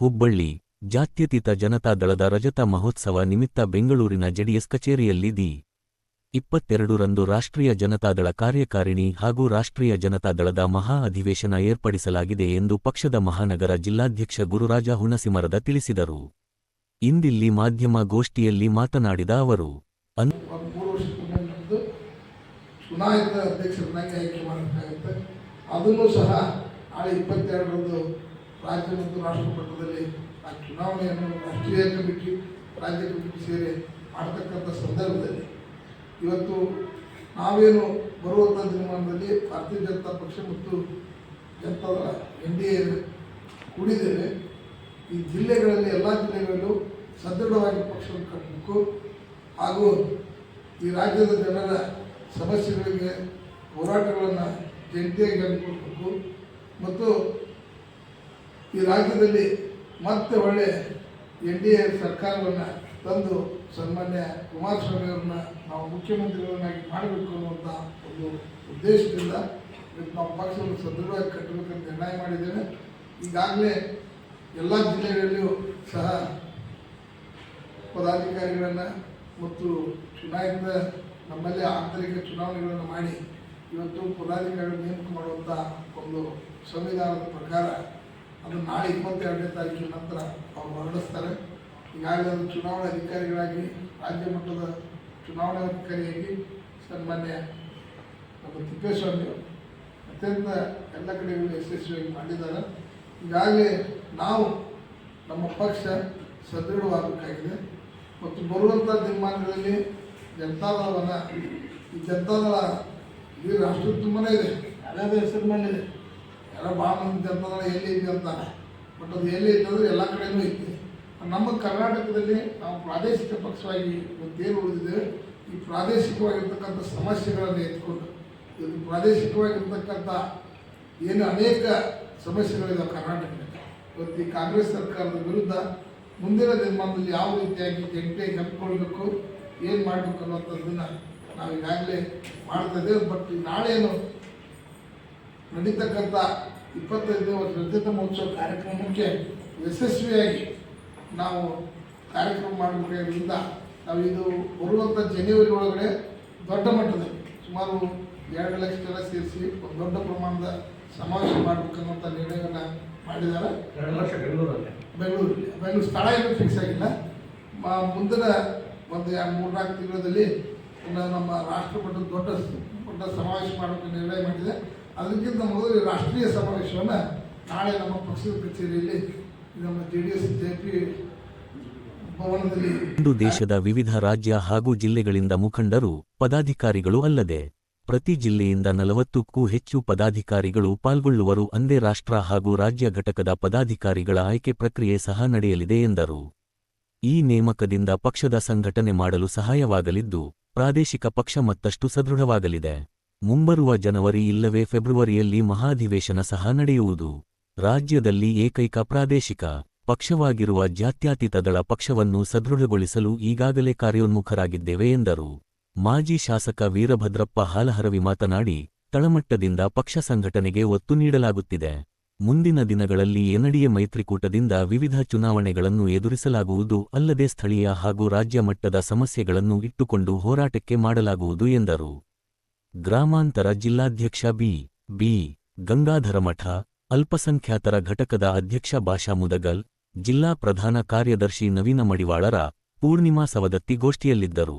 ಹುಬ್ಬಳ್ಳಿ, ಜಾತ್ಯತೀತ ಜನತಾದಳದ ರಜತ ಮಹೋತ್ಸವ ನಿಮಿತ್ತ ಬೆಂಗಳೂರಿನ ಜೆಡಿಎಸ್ ಕಚೇರಿಯಲ್ಲಿ ದಿ. ಇಪ್ಪತ್ತೆರಡರಂದು ರಾಷ್ಟ್ರೀಯ ಜನತಾದಳ ಕಾರ್ಯಕಾರಿಣಿ ಹಾಗೂ ರಾಷ್ಟ್ರೀಯ ಜನತಾದಳದ ಮಹಾ ಅಧಿವೇಶನ ಏರ್ಪಡಿಸಲಾಗಿದೆ ಎಂದು ಪಕ್ಷದ ಮಹಾನಗರ ಜಿಲ್ಲಾಧ್ಯಕ್ಷ ಗುರುರಾಜ ಹುಣಸಿಮರದ ತಿಳಿಸಿದರು. ಇಂದಿಲ್ಲಿ ಮಾಧ್ಯಮ ಗೋಷ್ಠಿಯಲ್ಲಿ ಮಾತನಾಡಿದ ಅವರು ಚುನಾಯಿತ ಅಧ್ಯಕ್ಷರನ್ನಾಗಿ ಆಯ್ಕೆ ಮಾಡಬೇಕಾಗುತ್ತೆ. ಅದನ್ನು ಸಹ ನಾಳೆ ಇಪ್ಪತ್ತೆರಡರಂದು ರಾಜ್ಯ ಮತ್ತು ರಾಷ್ಟ್ರ ಮಟ್ಟದಲ್ಲಿ ಆ ಚುನಾವಣೆಯನ್ನು ರಾಷ್ಟ್ರೀಯ ಕಮಿಟಿ, ರಾಜ್ಯ ಕಮಿಟಿ ಸೇರಿ ಮಾಡ್ತಕ್ಕಂಥ ಸಂದರ್ಭದಲ್ಲಿ ಇವತ್ತು ನಾವೇನು ಬರುವಂಥ ದಿನಮಾನದಲ್ಲಿ ಭಾರತೀಯ ಜನತಾ ಪಕ್ಷ ಮತ್ತು ಜನತಾದಳ ಎನ್ ಡಿ ಎ ಕೂಡಿದ್ದೇವೆ. ಈ ಜಿಲ್ಲೆಗಳಲ್ಲಿ ಎಲ್ಲ ಜಿಲ್ಲೆಗಳಲ್ಲೂ ಸದೃಢವಾಗಿ ಪಕ್ಷವನ್ನು ಕಟ್ಟಬೇಕು. ಹಾಗೂ ಈ ರಾಜ್ಯದ ಜನರ ಸಮಸ್ಯೆಗಳಿಗೆ ಹೋರಾಟಗಳನ್ನು ಜಂಟಿಯಾಗಿ ಹಮ್ಮಿಕೊಳ್ಬೇಕು. ಮತ್ತು ಈ ರಾಜ್ಯದಲ್ಲಿ ಮತ್ತೆ ಒಳ್ಳೆ ಎನ್ ಡಿ ಎ ಸರ್ಕಾರವನ್ನು ತಂದು ಸನ್ಮಾನ್ಯ ಕುಮಾರಸ್ವಾಮಿ ಅವ್ರನ್ನ ನಾವು ಮುಖ್ಯಮಂತ್ರಿಗಳನ್ನಾಗಿ ಮಾಡಬೇಕು ಅನ್ನುವಂಥ ಒಂದು ಉದ್ದೇಶದಿಂದ ನಾವು ಪಕ್ಷವನ್ನು ಸದೃಢವಾಗಿ ಕಟ್ಟಬೇಕಂತ ನಿರ್ಣಯ ಮಾಡಿದ್ದೇನೆ. ಈಗಾಗಲೇ ಎಲ್ಲ ಜಿಲ್ಲೆಗಳಲ್ಲಿಯೂ ಸಹ ಪದಾಧಿಕಾರಿಗಳನ್ನು ಮತ್ತು ಚುನಾಯಿತ ನಮ್ಮಲ್ಲಿ ಆಂತರಿಕ ಚುನಾವಣೆಗಳನ್ನು ಮಾಡಿ ಇವತ್ತು ಪದಾಧಿಕಾರಿಗಳು ನೇಮಕ ಮಾಡುವಂಥ ಒಂದು ಸಂವಿಧಾನದ ಪ್ರಕಾರ ಅದು ನಾಳೆ ಇಪ್ಪತ್ತೆರಡನೇ ತಾರೀಕಿನ ನಂತರ ಅವರು ಹೊರಡಿಸ್ತಾರೆ ಈಗಾಗಲೇ ಅದು ಚುನಾವಣಾ ಅಧಿಕಾರಿಗಳಾಗಿ ರಾಜ್ಯ ಮಟ್ಟದ ಚುನಾವಣಾ ಅಧಿಕಾರಿಯಾಗಿ ಸನ್ಮಾನ್ಯ ನಮ್ಮ ತಿಪ್ಪೇಸ್ವಾಮಿ ಅತ್ಯಂತ ಎಲ್ಲ ಕಡೆಗಳು ಯಶಸ್ವಿಯಾಗಿ ಮಾಡಿದ್ದಾರೆ. ಈಗಾಗಲೇ ನಾವು ನಮ್ಮ ಪಕ್ಷ ಸದೃಢವಾಗಬೇಕಾಗಿದೆ. ಮತ್ತು ಬರುವಂಥ ದಿನಮಾನಗಳಲ್ಲಿ ಜನತಾದಳವನ್ನು ಈ ಜನತಾದಳ ಇಡೀ ರಾಷ್ಟ್ರದ ತುಂಬನೇ ಇದೆ. ಯಾವ್ಯಾವ ಹೆಸರು ಮೇಲಿದೆ ಎಲ್ಲ ಭಾಳ ಮಂದಿ ಅಂತಂದ್ರೆ ಎಲ್ಲಿ ಇದೆ ಅಂತಾರೆ ಬಟ್ ಅದು ಎಲ್ಲಿ ಇದೆ ಅಂದರೆ ಎಲ್ಲ ಕಡೆಯೂ ಐತಿ ನಮ್ಮ ಕರ್ನಾಟಕದಲ್ಲಿ ನಾವು ಪ್ರಾದೇಶಿಕ ಪಕ್ಷವಾಗಿ ದೇವರು ಉಳಿದಿದ್ದೇವೆ ಈ ಪ್ರಾದೇಶಿಕವಾಗಿರ್ತಕ್ಕಂಥ ಸಮಸ್ಯೆಗಳನ್ನು ಎತ್ಕೊಂಡು ಇದು ಪ್ರಾದೇಶಿಕವಾಗಿರ್ತಕ್ಕಂಥ ಏನು ಅನೇಕ ಸಮಸ್ಯೆಗಳಿದಾವೆ ಕರ್ನಾಟಕದಲ್ಲಿ. ಇವತ್ತು ಈ ಕಾಂಗ್ರೆಸ್ ಸರ್ಕಾರದ ವಿರುದ್ಧ ಮುಂದಿನ ದಿನಮಾನದಲ್ಲಿ ಯಾವ ರೀತಿಯಾಗಿ ಜಂಟೆ ಹಮ್ಮಿಕೊಳ್ಬೇಕು ಏನು ಮಾಡಬೇಕು ಅನ್ನೋಂಥದ್ದನ್ನು ನಾವು ಈಗಾಗಲೇ ಮಾಡ್ತಾ ಇದ್ದೇವೆ. ಬಟ್ ನಾಳೇನು ನಡೀತಕ್ಕಂಥ ಇಪ್ಪತ್ತೈದನೇ ವರ್ಷ ರಜತ ಮಹೋತ್ಸವ ಕಾರ್ಯಕ್ರಮಕ್ಕೆ ಯಶಸ್ವಿಯಾಗಿ ನಾವು ಕಾರ್ಯಕ್ರಮ ಮಾಡಬೇಕಾದ್ರಿಂದ ನಾವು ಇದು ಬರುವಂಥ ಜನವರಿ ಒಳಗಡೆ ದೊಡ್ಡ ಮಟ್ಟದಲ್ಲಿ ಸುಮಾರು ಎರಡು ಲಕ್ಷ ಜನ ಸೇರಿಸಿ ಒಂದು ದೊಡ್ಡ ಪ್ರಮಾಣದ ಸಮಾವೇಶ ಮಾಡಬೇಕನ್ನುವಂಥ ನಿರ್ಣಯವನ್ನು ಮಾಡಿದ್ದಾರೆ. ಎರಡು ಲಕ್ಷ ಬೆಂಗಳೂರಲ್ಲಿ. ಬೆಂಗಳೂರಲ್ಲಿ. ಬೆಂಗಳೂರು ಸ್ಥಳ ಏನು ಫಿಕ್ಸ್ ಆಗಿಲ್ಲ. ಮ- ಮುಂದಿನ ಒಂದು ಎರಡು ಮೂರ್ನಾಲ್ಕು ತಿಂಗಳಲ್ಲಿ ಇನ್ನು ನಮ್ಮ ರಾಷ್ಟ್ರಮಟ್ಟದ ದೊಡ್ಡ ದೊಡ್ಡ ಸಮಾವೇಶ ಮಾಡಬೇಕು ನಿರ್ಣಯ ಮಾಡಿದೆ. ಅದಕ್ಕಿಂತ ಮೊದಲು ರಾಷ್ಟ್ರೀಯ ಸಮಾವೇಶವನ್ನು ನಾಳೆ ನಮ್ಮ ಪಕ್ಷದ ಕಚೇರಿಯಲ್ಲಿ ನಮ್ಮ J D S J P ಇಂದು ದೇಶದ ವಿವಿಧ ರಾಜ್ಯ ಹಾಗೂ ಜಿಲ್ಲೆಗಳಿಂದ ಮುಖಂಡರು, ಪದಾಧಿಕಾರಿಗಳು ಅಲ್ಲದೆ ಪ್ರತಿ ಜಿಲ್ಲೆಯಿಂದ ನಲವತ್ತಕ್ಕೂ ಹೆಚ್ಚು ಪದಾಧಿಕಾರಿಗಳು ಪಾಲ್ಗೊಳ್ಳುವರು ಅಂದೇ ರಾಷ್ಟ್ರ ಹಾಗೂ ರಾಜ್ಯ ಘಟಕದ ಪದಾಧಿಕಾರಿಗಳ ಆಯ್ಕೆ ಪ್ರಕ್ರಿಯೆ ಸಹ ನಡೆಯಲಿದೆ ಎಂದರು. ಈ ನೇಮಕದಿಂದ ಪಕ್ಷದ ಸಂಘಟನೆ ಮಾಡಲು ಸಹಾಯವಾಗಲಿದ್ದು, ಪ್ರಾದೇಶಿಕ ಪಕ್ಷ ಮತ್ತಷ್ಟು ಸದೃಢವಾಗಲಿದೆ. ಮುಂಬರುವ ಜನವರಿ ಇಲ್ಲವೇ ಫೆಬ್ರವರಿಯಲ್ಲಿ ಮಹಾಧಿವೇಶನ ಸಹ ನಡೆಯುವುದು. ರಾಜ್ಯದಲ್ಲಿ ಏಕೈಕ ಪ್ರಾದೇಶಿಕ ಪಕ್ಷವಾಗಿರುವ ಜಾತ್ಯಾತೀತ ದಳ ಪಕ್ಷವನ್ನು ಸದೃಢಗೊಳಿಸಲು ಈಗಾಗಲೇ ಕಾರ್ಯೋನ್ಮುಖರಾಗಿದ್ದೇವೆ ಎಂದರು. ಮಾಜಿ ಶಾಸಕ ವೀರಭದ್ರಪ್ಪ ಹಾಲಹರವಿ ಮಾತನಾಡಿ, ತಳಮಟ್ಟದಿಂದ ಪಕ್ಷ ಸಂಘಟನೆಗೆ ಒತ್ತು ನೀಡಲಾಗುತ್ತಿದೆ. ಮುಂದಿನ ದಿನಗಳಲ್ಲಿ ಎನಡಿಯ ಮೈತ್ರಿಕೂಟದಿಂದ ವಿವಿಧ ಚುನಾವಣೆಗಳನ್ನು ಎದುರಿಸಲಾಗುವುದು ಅಲ್ಲದೆ ಸ್ಥಳೀಯ ಹಾಗೂ ರಾಜ್ಯ ಮಟ್ಟದ ಸಮಸ್ಯೆಗಳನ್ನು ಇಟ್ಟುಕೊಂಡು ಹೋರಾಟಕ್ಕೆ ಮಾಡಲಾಗುವುದು ಎಂದರು. ಗ್ರಾಮಾಂತರ ಜಿಲ್ಲಾಧ್ಯಕ್ಷ ಬಿ ಬಿ ಗಂಗಾಧರಮಠ ಅಲ್ಪಸಂಖ್ಯಾತರ ಘಟಕದ ಅಧ್ಯಕ್ಷ ಭಾಷಾ ಮುದಗಲ್, ಜಿಲ್ಲಾ ಪ್ರಧಾನ ಕಾರ್ಯದರ್ಶಿ ನವೀನ ಮಡಿವಾಳರ ಪೂರ್ಣಿಮಾ ಸವದತ್ತಿ ಗೋಷ್ಠಿಯಲ್ಲಿದ್ದರು.